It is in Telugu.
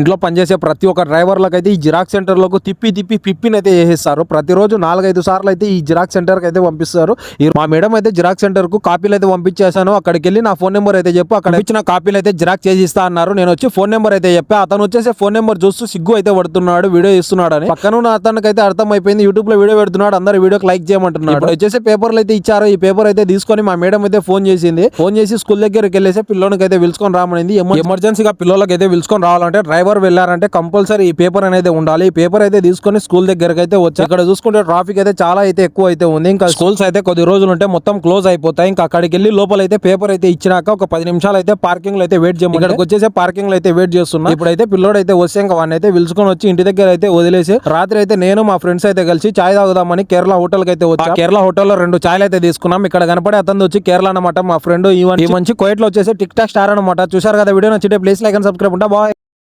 ఇంట్లో పనిచేసే ప్రతి ఒక్క డ్రైవర్లకు అయితే ఈ జిరాక్స్ సెంటర్లకు తిప్పి తిప్పి పిప్పిని అయితే చేసేస్తారు. ప్రతిరోజు నాలుగైదు సార్లు అయితే ఈ జిరాక్స్ సెంటర్కి అయితే పంపిస్తారు. మా మేడం అయితే జిరాక్స్ సెంటర్కు కాపీలు అయితే పంపించేశాను. అక్కడికి వెళ్ళి నా ఫోన్ నెంబర్ అయితే చెప్పు. అక్కడ ఇచ్చిన కాపీలు అయితే జిరాక్స్ చేసి ఇస్తా అన్నారు. నేను వచ్చి ఫోన్ నెంబర్ అయితే చెప్పా. అతను వచ్చేసి ఫోన్ నెంబర్ చూస్తూ సిగ్గు అయితే పడుతున్నాడు వీడియో ఇస్తున్నాడు అని పక్కన అతనికి అయితే అర్థమైపోయింది. యూట్యూబ్లో వీడియో పెడుతున్నాడు. అందరు వీడియోకి లైక్ చేయమంటున్నాడు. వచ్చేసి పేపర్లు అయితే ఇచ్చారు. ఈ పేపర్ అయితే తీసుకొని మా మేడం అయితే ఫోన్ చేసింది. ఫోన్ చేసి స్కూల్ దగ్గరికి వెళ్ళేసి పిల్లోనికి అయితే పిలుచుకొని రామనింది. ఎమర్జెన్సీగా పిల్లలకి అయితే పిలుచుకొని రావాలంటే డ్రైవర్ వెళ్ళారంటే కంపల్సరీ ఈ పేపర్ అనేది ఉండాలి. ఈ పేపర్ అయితే తీసుకొని స్కూల్ దగ్గరికి అయితే వచ్చి ఇక్కడ చూసుకుంటే ట్రాఫిక్ అయితే చాలా అయితే ఎక్కువ అయితే ఉంది. ఇంకా స్కూల్స్ అయితే కొద్ది రోజులు ఉంటే మొత్తం క్లోజ్ అయిపోతాయి. ఇంకా అక్కడికి వెళ్ళి లోపల అయితే పేపర్ అయితే ఇచ్చినాక ఒక పది నిమిషాలు అయితే పార్కింగ్లో అయితే వెయిట్ చేయమని ఇక్కడికి వచ్చేసి పార్కింగ్లో అయితే వెయిట్ చేస్తున్నా. ఇప్పుడైతే పిల్లోడు అయితే వస్తే ఇంకా వాడిని అయితే పిలుచుకొని వచ్చి ఇంటి దగ్గర అయితే వదిలేసి రాత్రి అయితే నేను మా ఫ్రెండ్స్ అయితే కలిసి చాయ్ తాగుదామని కేరళ హోటల్కి అయితే వచ్చి. కేరళ హోటల్లో రెండు చాయ్లు అయితే తీసుకున్నాం. ఇక్కడ కనపడే అతను వచ్చి కేరళ అనమాట మా ఫ్రెండ్ ఈ మంచి. కోయట్లో వచ్చేసి టిక్ టాక్ స్టార్ అనమాట చూసారు కదా వీడియో నచ్చితే ప్లీజ్ లైక్ అండ్ సబ్స్క్రైబ్ ఉంటా. బాయ్.